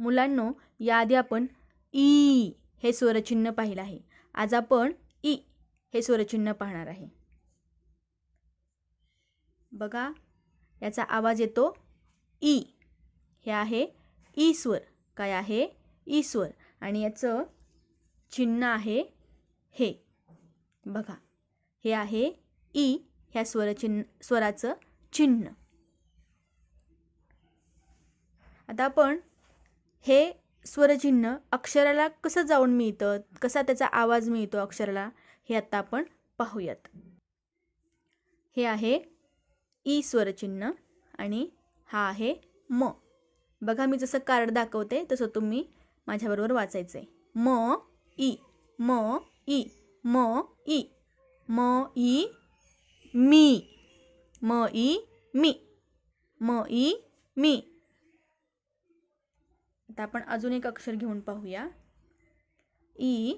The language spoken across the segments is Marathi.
मुलांनो याआधी आपण ई हे स्वरचिन्ह पाहिलं आहे. आज आपण ई हे स्वरचिन्ह पाहणार आहे. बघा याचा आवाज येतो ई. हे आहे ई स्वर. काय आहे? ई स्वर. आणि याचं चिन्ह आहे हे. बघा हे आहे ई ह्या स्वरचिन्ह स्वराचं चिन्ह. आता आपण हे स्वरचिन्ह अक्षराला कसं जाऊन मिळतं? कसा त्याचा आवाज मिळतो अक्षराला? हे आता आपण पाहूयात. हे आहे ई स्वरचिन्ह आणि हा आहे म. बघा मी जसं कार्ड दाखवते तसं तुम्ही माझ्याबरोबर वाचायचं आहे म ई. म ई. म ई. म ई. मी. म ई. मी. म ई. मी. आता आपण अजून एक अक्षर घेऊन पाहूया. ई.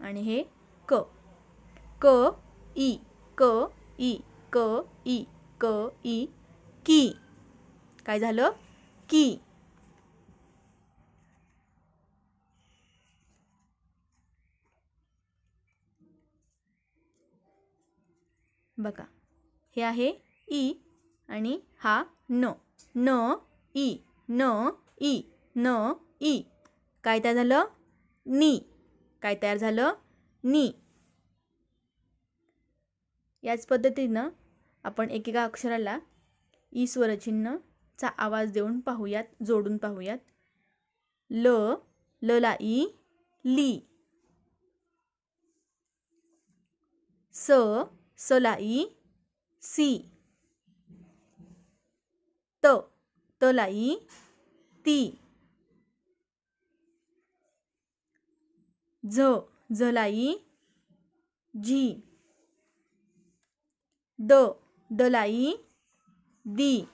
आणि हे क. क ई. क ई. क ई. क ई. की. काय झालं? की. बघा. हे आहे ई. आणि हा न न ई न ई न ई. काय तयार झालं? नी. काय तयार झालं? नी. याच पद्धतीनं आपण एकेका अक्षराला ई स्वरचिन्हचा आवाज देऊन पाहूयात जोडून पाहूयात. ल ल ला ई ली. स स ला ई सी. त तलाई ती. झ. झ ला झी. द. द दी.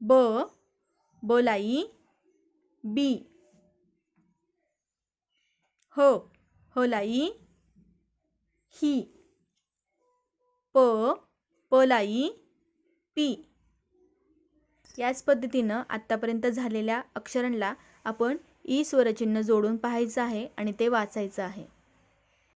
ब. बोलाई बी. हो. होलाई ही. प. प पी. याच पद्धतीनं आत्तापर्यंत झालेल्या अक्षरांना आपण ई स्वरचिन्ह जोडून पाहायचं आहे आणि ते वाचायचं आहे.